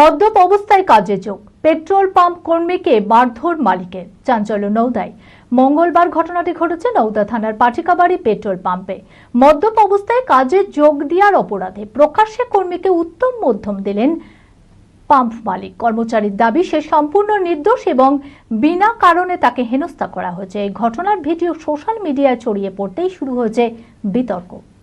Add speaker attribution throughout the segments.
Speaker 1: মদ্যপ অবস্থায় কাজে যোগ। পেট্রোল পাম্প কর্মীকে মারধর মালিকের। চাঞ্চল্য নৌদায় মঙ্গলবার ঘটনাটি ঘটেছে নৌদা থানার পাঠিকাবাড়ি পেট্রোল পাম্পে। মদ্যপ অবস্থায় কাজে যোগ দেওয়ার অপরাধে প্রকাশ্যে কর্মীকে উত্তম মধ্যম দিলেন পাম্প মালিক। কর্মচারীর দাবি, সে সম্পূর্ণ নির্দোষ এবং বিনা কারণে তাকে হেনস্থা করা হয়েছে। এই ঘটনার ভিডিও সোশ্যাল মিডিয়ায় ছড়িয়ে পড়তেই শুরু হয়েছে বিতর্ক।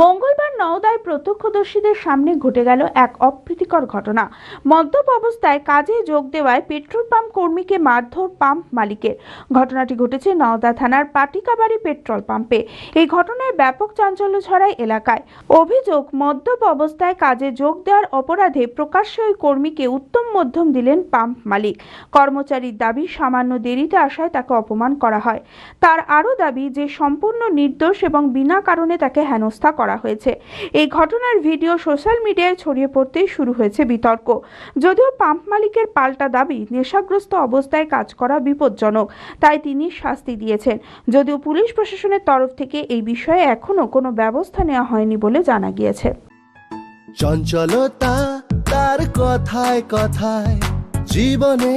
Speaker 2: মঙ্গলবার নওদায় প্রত্যক্ষদর্শীদের সামনে ঘটে গেল এক অপ্রীতিকর ঘটনা। মদ্যপ অবস্থায় কাজে যোগ দেওয়ায় পেট্রোল পাম্প কর্মীকে মারধর পাম্প মালিকের। ঘটনাটি ঘটেছে নওদা থানার পাটিকাবাড়ি পেট্রোল পাম্পে। এই ঘটনায় ব্যাপক চাঞ্চল্য ছড়ায় এলাকায়। অভিযোগ, মদ্যপ অবস্থায় কাজে যোগ দেওয়ার অপরাধে প্রকাশ্যে ওই কর্মীকে উত্তম মধ্যম দিলেন পাম্প মালিক। কর্মচারীর দাবি সামান্য দেরিতে আসায় তাকে অপমান করা হয়। তার আরও দাবি যে, সম্পূর্ণ নির্দোষ এবং বিনা কারণে তাকে হেনস্থা করা হয়েছে। এই ঘটনার ভিডিও সোশ্যাল মিডিয়ায় ছড়িয়ে পড়তেই শুরু হয়েছে বিতর্ক। যদিও পাম্প মালিকের পাল্টা দাবি নেশাগ্রস্ত অবস্থায় কাজ করা বিপজ্জনক, তাই তিনি শাস্তি দিয়েছেন। যদিও পুলিশ প্রশাসনের তরফ থেকে এই বিষয়ে এখনও কোনো ব্যবস্থা নেওয়া হয়নি বলে জানা গিয়েছে।
Speaker 3: চঞ্চলতা তার কথায় কথায়, জীবনে